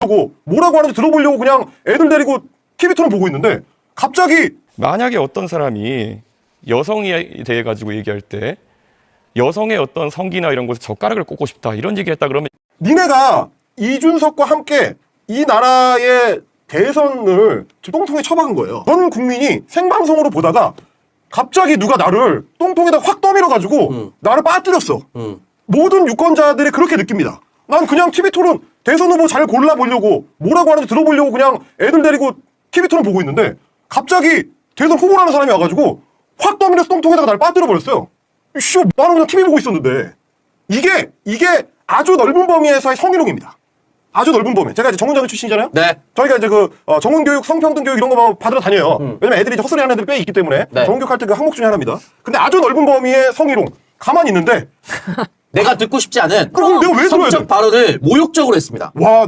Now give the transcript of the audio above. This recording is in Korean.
보고 뭐라고 하는지 들어보려고 그냥 애들 데리고 TV 토론 보고 있는데 갑자기 만약에 어떤 사람이 여성에 대해 가지고 얘기할 때 여성의 어떤 성기나 이런 곳에 젓가락을 꽂고 싶다 이런 얘기했다 그러면 니네가 이준석과 함께 이 나라의 대선을 지금 똥통에 처박은 거예요. 전 국민이 생방송으로 보다가 갑자기 누가 나를 똥통에다 확 떠밀어 가지고 나를 빠뜨렸어. 모든 유권자들이 그렇게 느낍니다. 난 그냥 TV 토론 대선 후보 잘 골라보려고 뭐라고 하는지 들어보려고 그냥 애들 데리고 TV 토론 보고 있는데 갑자기 대선 후보라는 사람이 와가지고 확 떠밀어서 똥통에다가 나를 빠뜨려 버렸어요. 씨, 나는 그냥 TV 보고 있었는데 이게 이게 아주 넓은 범위에서의 성희롱입니다. 아주 넓은 범위. 제가 이제 정훈장교 출신이잖아요. 네. 저희가 이제 그 어, 정훈교육, 성평등 교육 이런 거막 받으러 다녀요. 왜냐면 애들이 이제 헛소리 하는 애들이 꽤 있기 때문에 네. 정훈교육 할 때 그 항목 중에 하나입니다. 근데 아주 넓은 범위의 성희롱 가만히 있는데 내가 듣고 싶지 않은 그럼 내가 왜 들어야 성적 돼? 발언을 모욕적으로 했습니다. 와 나